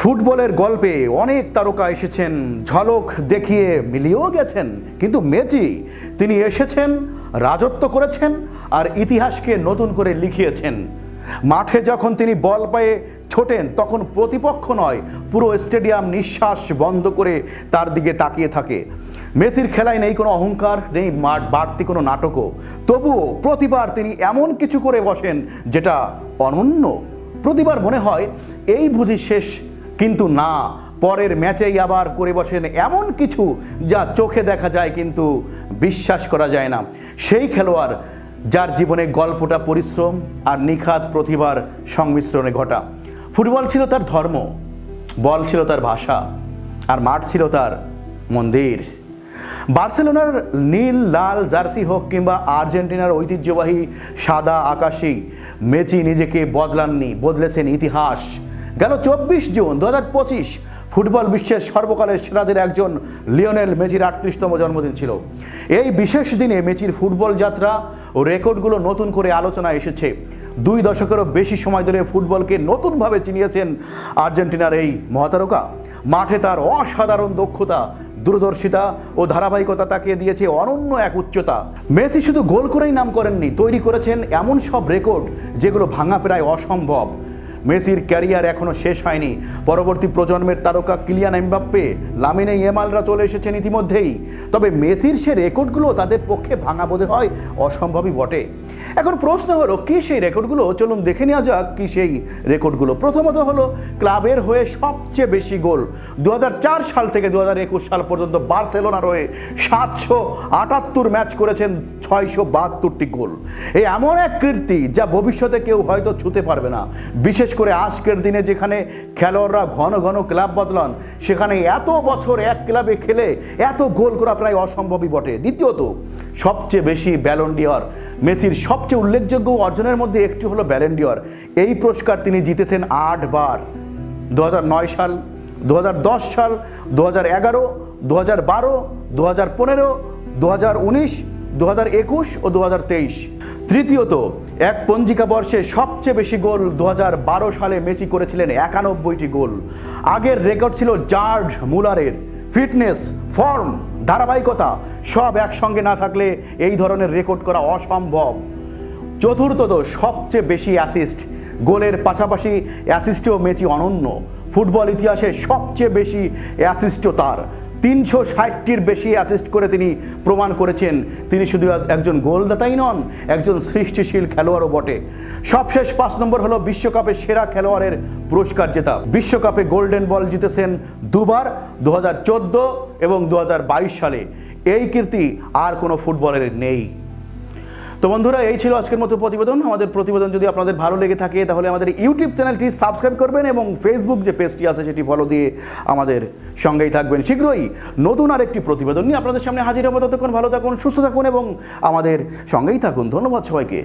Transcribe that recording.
ফুটবলের গল্পে অনেক তারকা এসেছেন, ঝলক দেখিয়ে মিলিয়েও গেছেন, কিন্তু মেচি তিনি এসেছেন, রাজত্ব করেছেন আর ইতিহাসকে নতুন করে লিখিয়েছেন। মাঠে যখন তিনি বল পায়ে ছোটেন, তখন প্রতিপক্ষ নয়, পুরো স্টেডিয়াম নিঃশ্বাস বন্ধ করে তার দিকে তাকিয়ে থাকে। মেসির খেলায় নেই কোনো অহংকার, নেই মাঠ, বাড়তি কোনো নাটকও। তবুও প্রতিবার তিনি এমন কিছু করে বসেন, যেটা অনন্য। প্রতিবার মনে হয়, এই বুঝি শেষ কিন্তু না, পরের ম্যাচেই আবার করে বসেন এমন কিছু যা চোখে দেখা যায় কিন্তু বিশ্বাস করা যায় না। সেই খেলোয়াড় যার জীবনে গল্পটা পরিশ্রম আর নিখাত প্রতিভার সংমিশ্রণে ঘটা। ফুটবল ছিল তার ধর্ম, বল ছিল তার ভাষা, আর মাঠ ছিল তার মন্দির। বার্সেলোনার নীল, লাল জার্সি হোক কিংবা আর্জেন্টিনার ঐতিহ্যবাহী সাদা আকাশী মেচি নিজেকে বদলাননি, বদলেছেন ইতিহাস। গেল চব্বিশ জুন দু হাজার পঁচিশ ফুটবল বিশ্বের সর্বকালের সেরাদের একজন লিওনেল মেচির আটত্রিশতম জন্মদিন ছিল। এই বিশেষ দিনে মেচির ফুটবল যাত্রা ও রেকর্ডগুলো নতুন করে আলোচনায় এসেছে। দুই দশকেরও বেশি সময় ধরে ফুটবলকে নতুনভাবে চিনিয়েছেন আর্জেন্টিনার এই মহাতারকা। মাঠে তার অসাধারণ দক্ষতা, দূরদর্শিতা ও ধারাবাহিকতা তাকে দিয়েছে অনন্য এক উচ্চতা। মেসি শুধু গোল করেই নাম করেননি, তৈরি করেছেন এমন সব রেকর্ড যেগুলো ভাঙা প্রায় অসম্ভব। মেসির ক্যারিয়ার এখনও শেষ হয়নি। পরবর্তী প্রজন্মের তারকা কিলিয়ান এমবাপ্পে, লামিনে ইয়েমালরা চলে এসেছেন ইতিমধ্যেই। তবে মেসির সে রেকর্ডগুলো তাদের পক্ষে ভাঙা বোধে হয় অসম্ভবই বটে। এখন প্রশ্ন হলো, কি সেই রেকর্ডগুলো? চলুন দেখে নেওয়া যাক কি সেই রেকর্ডগুলো। প্রথমত হলো, ক্লাবের হয়ে সবচেয়ে বেশি গোল। দু হাজার চার সাল থেকে দু হাজার একুশ সাল পর্যন্ত বার্সেলোনার হয়ে সাতশো আটাত্তর ম্যাচ করেছেন ছয়শো বাহাত্তরটি গোল। এই এমন এক কীর্তি যা ভবিষ্যতে কেউ হয়তো ছুতে পারবে না। বিশেষ করে আজকের দিনে যেখানে খেলোয়াড়রা ঘন ঘন ক্লাব বদলান, সেখানে এত বছর এক ক্লাবে খেলে এত গোল করা প্রায় অসম্ভবই বটে। দ্বিতীয়ত, সবচেয়ে বেশি ব্যালন্ডিয়র মেসির সবচেয়ে উল্লেখযোগ্য অর্জনের মধ্যে একটি হলো ব্যালেন্ডিয়র এই পুরস্কার তিনি জিতেছেন আট বার দু সাল, দু হাজার দশ সাল, দু হাজার এগারো, দু হাজার বারো, দু হাজার পনেরো, দু হাজার উনিশ দু ও দু হাজার তেইশ। তৃতীয়ত, এক পঞ্জিকা বর্ষে সবচেয়ে বেশি গোল দু হাজার বারো সালে মেসি করেছিলেন একানব্বইটি গোল। আগের রেকর্ড ছিল জার্জ মুলারের। ফিটনেস, ফর্ম, ধারাবাহিকতা সব একসঙ্গে না থাকলে এই ধরনের রেকর্ড করা অসম্ভব। চতুর্থত, সবচেয়ে বেশি অ্যাসিস্ট গোলের পাশাপাশি অ্যাসিস্টেও মেসি অনন্য। ফুটবল ইতিহাসে সবচেয়ে বেশি অ্যাসিস্টও তার। তিনশো ষাটটির বেশি অ্যাসিস্ট করে তিনি প্রমাণ করেছেন। তিনি শুধু একজন গোলদাতাই নন, একজন সৃষ্টিশীল খেলোয়াড়ও বটে। সবশেষ পাঁচ নম্বর হলো বিশ্বকাপে সেরা খেলোয়াড়ের পুরস্কার জেতা। বিশ্বকাপে গোল্ডেন বল জিতেছেন দুবার দু হাজার চোদ্দ এবং দু হাজার বাইশ সালে। এই কীর্তি আর কোনো ফুটবলের নেই। তো বন্ধুরা, এই ছিল আজকের মতো প্রতিবেদন। আমাদের প্রতিবেদন যদি আপনাদের ভালো লেগে থাকে, তাহলে আমাদের ইউটিউব চ্যানেলটি সাবস্ক্রাইব করবেন এবং ফেসবুক যে পেজটি আছে, সেটি ফলো দিয়ে আমাদের সঙ্গেই থাকবেন। শীঘ্রই নতুন আরেকটি প্রতিবেদন নিয়ে আপনাদের সামনে হাজির হব। ততক্ষণ ভালো থাকুন, সুস্থ থাকুন এবং আমাদের সঙ্গেই থাকুন। ধন্যবাদ সবাইকে।